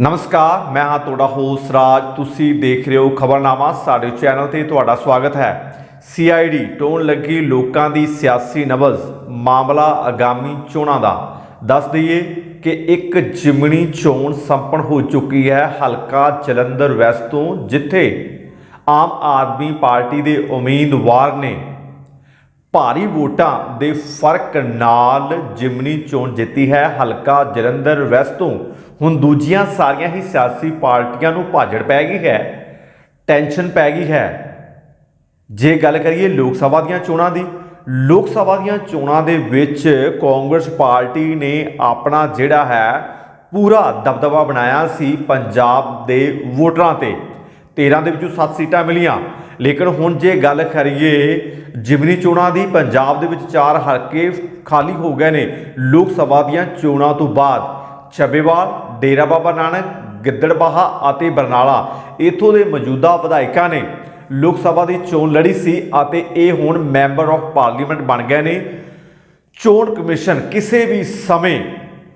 ਨਮਸਕਾਰ, ਮੈਂ ਹਾਂ ਤੁਹਾਡਾ ਹੋਸਟ ਰਾਜ। ਤੁਸੀਂ ਦੇਖ ਰਹੇ ਹੋ ਖਬਰਨਾਮਾ ਸਾਡੇ ਚੈਨਲ ਤੇ ਤੁਹਾਡਾ ਸਵਾਗਤ ਹੈ। ਸੀਆਈਡੀ ਟੋਣ ਲੱਗੀ ਲੋਕਾਂ ਦੀ ਸਿਆਸੀ ਨਬਜ਼ ਮਾਮਲਾ ਆਗਾਮੀ ਚੋਣਾਂ ਦਾ। ਦੱਸ ਦਈਏ ਕਿ ਇੱਕ ਜਿਮਣੀ ਚੋਣ ਸੰਪन्न ਹੋ ਚੁੱਕੀ ਹੈ ਹਲਕਾ ਜਲੰਧਰ ਵੈਸਟ ਤੋਂ, ਜਿੱਥੇ ਆਮ ਆਦਮੀ ਪਾਰਟੀ ਦੇ ਉਮੀਦਵਾਰ ਨੇ ਭਾਰੀ ਵੋਟਾਂ ਦੇ ਫ਼ਰਕ ਨਾਲ ਜਿਮਨੀ ਚੋਣ ਜਿੱਤੀ ਹੈ। ਹਲਕਾ ਜਲੰਧਰ ਵੈਸਟ ਤੋਂ ਹੁਣ ਦੂਜੀਆਂ ਸਾਰੀਆਂ ਹੀ ਸਿਆਸੀ ਪਾਰਟੀਆਂ ਨੂੰ ਭਾਜੜ ਪੈ ਗਈ ਹੈ। ਟੈਨਸ਼ਨ ਪੈ ਗਈ ਹੈ। ਜੇ ਗੱਲ ਕਰੀਏ ਲੋਕ ਸਭਾ ਦੀਆਂ ਚੋਣਾਂ ਦੀ, ਲੋਕ ਸਭਾ ਦੀਆਂ ਚੋਣਾਂ ਦੇ ਵਿੱਚ ਕਾਂਗਰਸ ਪਾਰਟੀ ਨੇ ਆਪਣਾ ਜਿਹੜਾ ਹੈ ਪੂਰਾ ਦਬਦਬਾ ਬਣਾਇਆ ਸੀ ਪੰਜਾਬ ਦੇ ਵੋਟਰਾਂ ਤੇ। 13 ਦੇ ਵਿੱਚੋਂ 7 ਸੀਟਾਂ ਮਿਲੀਆਂ। ਲੇਕਿਨ ਹੁਣ ਜੇ ਗੱਲ ਕਰੀਏ ਜਿਮਨੀ ਚੋਣਾਂ ਦੀ, ਪੰਜਾਬ ਦੇ ਵਿੱਚ ਚਾਰ ਹਲਕੇ ਖਾਲੀ ਹੋ ਗਏ ਨੇ ਲੋਕ ਸਭਾ ਦੀਆਂ ਚੋਣਾਂ ਤੋਂ ਬਾਅਦ। ਚੱਬੇਵਾਲ ਡੇਰਾ ਬਾਬਾ ਨਾਨਕ ਗਿੱਦੜਬਾਹਾ ਅਤੇ ਬਰਨਾਲਾ ਇਥੋਂ ਦੇ ਮੌਜੂਦਾ ਵਿਧਾਇਕਾਂ ਨੇ ਲੋਕ ਸਭਾ ਦੀ ਚੋਣ ਲੜੀ ਸੀ ਅਤੇ ਇਹ ਹੁਣ ਮੈਂਬਰ ਆਫ ਪਾਰਲੀਮੈਂਟ ਬਣ ਗਏ ਨੇ। ਚੋਣ ਕਮਿਸ਼ਨ ਕਿਸੇ ਵੀ ਸਮੇਂ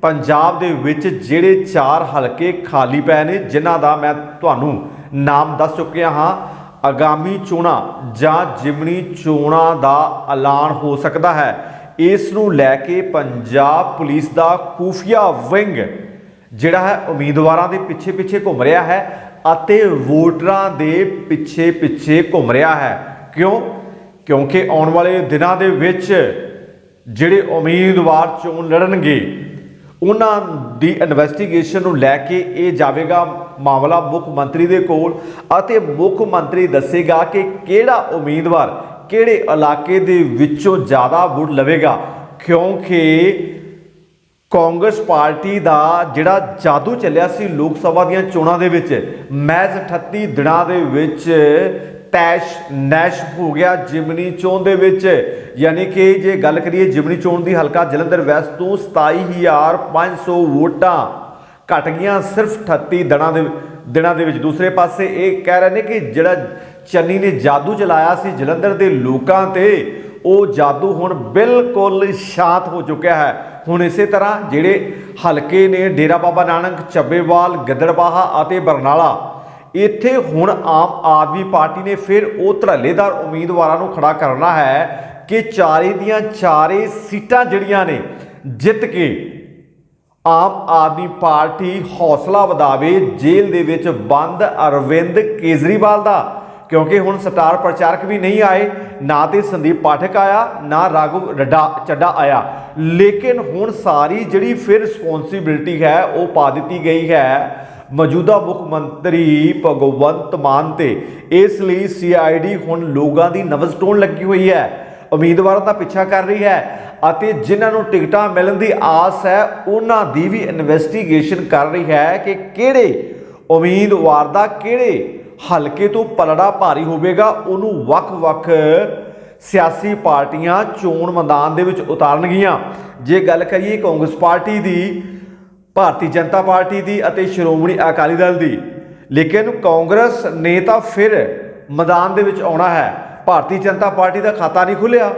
ਪੰਜਾਬ ਦੇ ਵਿੱਚ ਜਿਹੜੇ ਚਾਰ ਹਲਕੇ ਖਾਲੀ ਪਏ ਨੇ, ਜਿਨ੍ਹਾਂ ਦਾ ਮੈਂ ਤੁਹਾਨੂੰ ਨਾਮ ਦੱਸ ਚੁੱਕਿਆ ਹਾਂ ਆਗਾਮੀ ਚੋਣਾਂ ਜਾਂ ਜਿਮਣੀ ਚੋਣਾਂ ਦਾ ਐਲਾਨ ਹੋ ਸਕਦਾ ਹੈ। ਇਸ ਨੂੰ ਲੈ ਕੇ ਪੰਜਾਬ ਪੁਲਿਸ ਦਾ ਖੂਫੀਆ ਵਿੰਗ ਜਿਹੜਾ ਹੈ ਉਮੀਦਵਾਰਾਂ ਦੇ ਪਿੱਛੇ ਪਿੱਛੇ ਘੁੰਮ ਰਿਹਾ ਹੈ ਅਤੇ ਵੋਟਰਾਂ ਦੇ ਪਿੱਛੇ ਪਿੱਛੇ ਘੁੰਮ ਰਿਹਾ ਹੈ। ਕਿਉਂ? ਕਿਉਂਕਿ ਆਉਣ ਵਾਲੇ ਦਿਨਾਂ ਦੇ ਵਿੱਚ ਜਿਹੜੇ ਉਮੀਦਵਾਰ ਚੋਣ ਲੜਨਗੇ, ਉਹਨਾਂ ਦੀ ਇਨਵੈਸਟੀਗੇਸ਼ਨ ਨੂੰ ਲੈ ਕੇ ਇਹ ਜਾਵੇਗਾ ਮਾਮਲਾ ਮੁੱਖ ਮੰਤਰੀ ਦੇ ਕੋਲ ਅਤੇ ਮੁੱਖ ਮੰਤਰੀ ਦੱਸੇਗਾ ਕਿ ਕਿਹੜਾ ਉਮੀਦਵਾਰ ਕਿਹੜੇ ਇਲਾਕੇ ਦੇ ਵਿੱਚੋਂ ਜ਼ਿਆਦਾ ਵੋਟ ਲਵੇਗਾ। ਕਿਉਂਕਿ ਕਾਂਗਰਸ ਪਾਰਟੀ ਦਾ ਜਿਹੜਾ ਜਾਦੂ ਚੱਲਿਆ ਸੀ ਲੋਕ ਸਭਾ ਦੀਆਂ ਚੋਣਾਂ ਦੇ ਵਿੱਚ, ਮੈਜ਼ 38 ਦਿਨਾਂ ਦੇ ਵਿੱਚ ਤੈਸ਼ ਨੈਸ਼ ਹੋ ਗਿਆ ਜਿਮਨੀ ਚੋਣ ਦੇ ਵਿੱਚ। ਯਾਨੀ ਕਿ ਜੇ ਗੱਲ ਕਰੀਏ ਜਿਮਨੀ ਚੋਣ ਦੀ, ਹਲਕਾ ਜਲੰਧਰ ਵੈਸਟ ਤੋਂ 27500 ਵੋਟਾਂ ਘਟ ਗਈਆਂ ਸਿਰਫ 38 ਦਿਨਾਂ ਦੇ ਦਿਨਾਂ ਦੇ ਵਿੱਚ। ਦੂਸਰੇ ਪਾਸੇ ਇਹ ਕਹਿ ਰਹੇ ਨੇ ਕਿ ਜਿਹੜਾ ਚੰਨੀ ਨੇ ਜਾਦੂ ਚਲਾਇਆ ਸੀ ਜਲੰਧਰ ਦੇ ਲੋਕਾਂ ਤੇ, ਉਹ ਜਾਦੂ ਹੁਣ ਬਿਲਕੁਲ ਸ਼ਾਂਤ ਹੋ ਚੁੱਕਿਆ ਹੈ। ਹੁਣ ਇਸੇ ਤਰ੍ਹਾਂ ਜਿਹੜੇ ਹਲਕੇ ਨੇ ਡੇਰਾ ਬਾਬਾ ਨਾਨਕ, ਚੱਬੇਵਾਲ, ਗਿੱਦੜਬਾਹਾ ਅਤੇ ਬਰਨਾਲਾ, ਇੱਥੇ ਹੁਣ ਆਮ ਆਦਮੀ ਪਾਰਟੀ ਨੇ ਫਿਰ ਉਹ ਧੜੱਲੇਦਾਰ ਉਮੀਦਵਾਰਾਂ ਨੂੰ ਖੜਾ ਕਰਨਾ ਹੈ ਕਿ ਚਾਰੇ ਦੀਆਂ ਚਾਰੇ ਸੀਟਾਂ ਜਿਹੜੀਆਂ ਨੇ ਜਿੱਤ ਕੇ ਆਮ ਆਦਮੀ ਪਾਰਟੀ ਹੌਸਲਾ ਵਧਾਵੇ, ਜੇਲ੍ਹ ਦੇ ਵਿੱਚ ਬੰਦ ਅਰਵਿੰਦ ਕੇਜਰੀਵਾਲ ਦਾ। ਕਿਉਂਕਿ ਹੁਣ ਸਟਾਰ ਪ੍ਰਚਾਰਕ ਵੀ ਨਹੀਂ ਆਏ, ਨਾ ਤੇ ਸੰਦੀਪ ਪਾਠਕ ਆਇਆ, ਨਾ ਰਾਘਵ ਰੱਡਾ ਚੱਡਾ ਆਇਆ। ਲੇਕਿਨ ਹੁਣ ਸਾਰੀ ਜਿਹੜੀ ਫਿਰ ਰਿਸਪੌਂਸਿਬਿਲਟੀ ਹੈ, ਉਹ ਪਾ ਦਿੱਤੀ ਗਈ ਹੈ ਮੌਜੂਦਾ ਮੁੱਖ ਮੰਤਰੀ ਭਗਵੰਤ ਮਾਨ ਤੇ। ਇਸ ਲਈ ਸੀਆਈਡੀ ਹੁਣ ਲੋਕਾਂ ਦੀ ਨਵਜ਼ ਟੋਣ ਲੱਗੀ ਹੋਈ ਹੈ। ਉਮੀਦਵਾਰਾਂ ਦਾ ਪਿੱਛਾ ਕਰ ਰਹੀ ਹੈ। ਅਤੇ ਜਿਨ੍ਹਾਂ ਨੂੰ ਟਿਕਟਾਂ ਮਿਲਣ ਦੀ ਆਸ ਹੈ, ਉਹਨਾਂ ਦੀ ਵੀ ਇਨਵੈਸਟੀਗੇਸ਼ਨ ਕਰ ਰਹੀ ਹੈ ਕਿ ਕਿਹੜੇ ਉਮੀਦਵਾਰ ਦਾ ਕਿਹੜੇ ਹਲਕੇ ਤੋਂ ਪਲੜਾ ਭਾਰੀ ਹੋਵੇਗਾ, ਉਹਨੂੰ ਵੱਖ-ਵੱਖ ਸਿਆਸੀ ਪਾਰਟੀਆਂ ਚੋਣ ਮੈਦਾਨ ਦੇ ਵਿੱਚ ਉਤਾਰਨਗੀਆਂ। ਜੇ ਗੱਲ ਕਰੀਏ ਕਾਂਗਰਸ ਪਾਰਟੀ ਦੀ, ਭਾਰਤੀ ਜਨਤਾ ਪਾਰਟੀ ਦੀ ਅਤੇ ਸ਼੍ਰੋਮਣੀ ਅਕਾਲੀ ਦਲ ਦੀ, ਲੇਕਿਨ ਕਾਂਗਰਸ ਨੇ ਤਾਂ ਫਿਰ ਮੈਦਾਨ ਦੇ ਵਿੱਚ ਆਉਣਾ ਹੈ। ਭਾਰਤੀ ਜਨਤਾ ਪਾਰਟੀ ਦਾ ਖਾਤਾ ਨਹੀਂ ਖੁੱਲਿਆ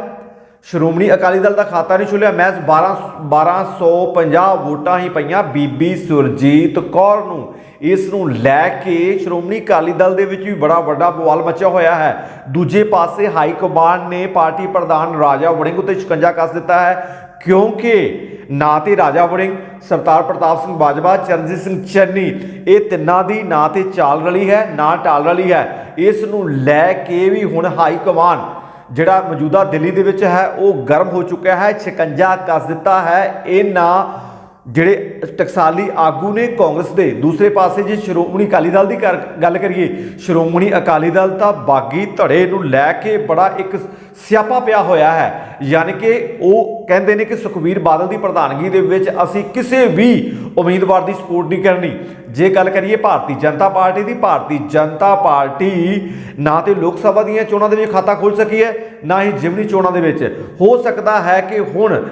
ਸ਼੍ਰੋਮਣੀ ਅਕਾਲੀ ਦਲ ਦਾ ਖਾਤਾ ਨਹੀਂ ਖੁੱਲਿਆ ਮੈਸ 12 1250 ਵੋਟਾਂ ਹੀ ਪਈਆਂ ਬੀਬੀ ਸੁਰਜੀਤ ਕੌਰ ਨੂੰ। ਇਸ ਨੂੰ ਲੈ ਕੇ ਸ਼੍ਰੋਮਣੀ ਅਕਾਲੀ ਦਲ ਦੇ ਵਿੱਚ ਵੀ ਬੜਾ ਵੱਡਾ ਬਵਾਲ ਮਚਿਆ ਹੋਇਆ ਹੈ। ਦੂਜੇ ਪਾਸੇ ਹਾਈ ਕਮਾਂਡ ਨੇ ਪਾਰਟੀ ਪ੍ਰਧਾਨ ਰਾਜਾ ਵੜਿੰਗ ਉੱਤੇ ਸ਼ਿਕੰਜਾ ਕੱਸ ਦਿੱਤਾ ਹੈ, ਕਿਉਂਕਿ ਨਾ ਤੇ ਰਾਜਾ ਵੜਿੰਗ, ਸਰਦਾਰ ਪ੍ਰਤਾਪ ਸਿੰਘ ਬਾਜਵਾ, ਚਰਨਜੀਤ ਸਿੰਘ ਚੰਨੀ, ਇਹ ਤਿੰਨਾਂ ਦੀ ਨਾ ਤੇ ਚਾਲ ਰਲੀ ਹੈ, ਨਾ ਟਾਲ ਰਲੀ ਹੈ। ਇਸ ਨੂੰ ਲੈ ਕੇ ਵੀ ਹੁਣ ਹਾਈ ਕਮਾਂਡ ਜਿਹੜਾ ਮੌਜੂਦਾ ਦਿੱਲੀ ਦੇ ਵਿੱਚ ਹੈ, ਉਹ ਗਰਮ ਹੋ ਚੁੱਕਿਆ ਹੈ ਸ਼ਿਕੰਜਾ ਕੱਸ ਦਿੱਤਾ ਹੈ। ਇਹਨਾਂ ਜਿਹੜੇ ਟਕਸਾਲੀ ਆਗੂ ਨੇ ਕਾਂਗਰਸ ਦੇ, ਦੂਸਰੇ ਪਾਸੇ ਜੇ ਸ਼੍ਰੋਮਣੀ ਅਕਾਲੀ ਦਲ ਦੀ ਕਰ- ਗੱਲ ਕਰੀਏ, ਸ਼੍ਰੋਮਣੀ ਅਕਾਲੀ ਦਲ ਤਾਂ ਬਾਗੀ ਧੜੇ ਨੂੰ ਲੈ ਕੇ ਬੜਾ ਇੱਕ ਸਿਆਪਾ ਪਿਆ ਹੋਇਆ ਹੈ। ਯਾਨੀ ਕਿ ਉਹ ਕਹਿੰਦੇ ਨੇ ਕਿ ਸੁਖਵੀਰ ਬਾਦਲ ਦੀ ਪ੍ਰਧਾਨਗੀ ਦੇ ਵਿੱਚ ਅਸੀਂ ਕਿਸੇ ਵੀ ਉਮੀਦਵਾਰ ਦੀ ਸਪੋਰਟ ਨਹੀਂ ਕਰਨੀ। ਜੇ ਗੱਲ ਕਰੀਏ ਭਾਰਤੀ ਜਨਤਾ ਪਾਰਟੀ ਦੀ, ਭਾਰਤੀ ਜਨਤਾ ਪਾਰਟੀ ਨਾ ਤੇ ਲੋਕ ਸਭਾ ਦੀਆਂ ਚੋਣਾਂ ਦੇ ਵਿੱਚ ਖਾਤਾ ਖੋਲ ਸਕੀ ਹੈ, ਨਾ ਹੀ ਜਿਮਨੀ ਚੋਣਾਂ ਦੇ ਵਿੱਚ। ਹੋ ਸਕਦਾ ਹੈ ਕਿ ਹੁਣ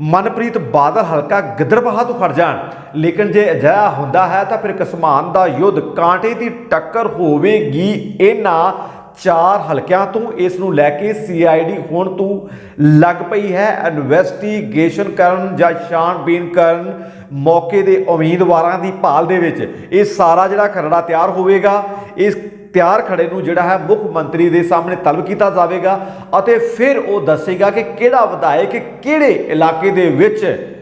ਮਨਪ੍ਰੀਤ ਬਾਦਲ ਹਲਕਾ ਗਿੱਦੜਬਾਹਾ ਤੋਂ ਖੜ ਜਾਣ। ਲੇਕਿਨ ਜੇ ਅਜਿਹਾ ਹੁੰਦਾ ਹੈ ਤਾਂ ਫਿਰ ਕਸਮਾਨ ਦਾ ਯੁੱਧ ਕਾਂਟੇ ਦੀ ਟੱਕਰ ਹੋਵੇਗੀ। ਇਹਨਾਂ ਚਾਰ ਹਲਕਿਆਂ ਤੋਂ ਇਸ ਨੂੰ ਲੈ ਕੇ ਸੀਆਈਡੀ ਹੁਣ ਤੋਂ ਲੱਗ ਪਈ ਹੈ। ਇਨਵੈਸਟੀਗੇਸ਼ਨ ਕਰਨ ਜਾਂ ਛਾਣਬੀਨ ਕਰਨ ਮੌਕੇ ਦੇ ਉਮੀਦਵਾਰਾਂ ਦੀ ਭਾਲ ਦੇ ਵਿੱਚ। ਇਹ ਸਾਰਾ ਜਿਹੜਾ ਖਰੜਾ ਤਿਆਰ ਹੋਵੇਗਾ। ਇਸ ਤਿਆਰ ਖੜੇ ਨੂੰ ਜਿਹੜਾ ਹੈ ਮੁੱਖ ਮੰਤਰੀ ਦੇ ਸਾਹਮਣੇ ਤਲਬ ਕੀਤਾ ਜਾਵੇਗਾ ਅਤੇ ਫਿਰ ਉਹ ਦੱਸੇਗਾ ਕਿ ਕਿਹੜਾ ਵਿਧਾਇਕ ਕਿਹੜੇ ਇਲਾਕੇ ਦੇ ਵਿੱਚ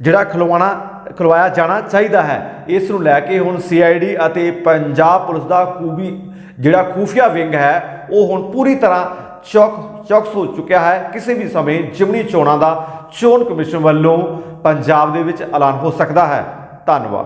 ਜਿਹੜਾ ਖਲਵਾਣਾ ਖਲਵਾਇਆ ਜਾਣਾ ਚਾਹੀਦਾ ਹੈ। ਇਸ ਨੂੰ ਲੈ ਕੇ ਹੁਣ ਸੀਆਈਡੀ ਅਤੇ ਪੰਜਾਬ ਪੁਲਿਸ ਦਾ ਖੂਬੀ ਜਿਹੜਾ ਖੂਫੀਆ ਵਿੰਗ ਹੈ, ਉਹ ਹੁਣ ਪੂਰੀ ਤਰ੍ਹਾਂ ਚੌਕ, ਚੌਕਸ ਹੋ ਚੁੱਕਿਆ ਹੈ। ਕਿਸੇ ਵੀ ਸਮੇਂ ਜਿਮਨੀ ਚੋਣਾਂ ਦਾ ਚੋਣ ਕਮਿਸ਼ਨ ਵੱਲੋਂ ਪੰਜਾਬ ਦੇ ਵਿੱਚ ਐਲਾਨ ਹੋ ਸਕਦਾ ਹੈ। ਧੰਨਵਾਦ।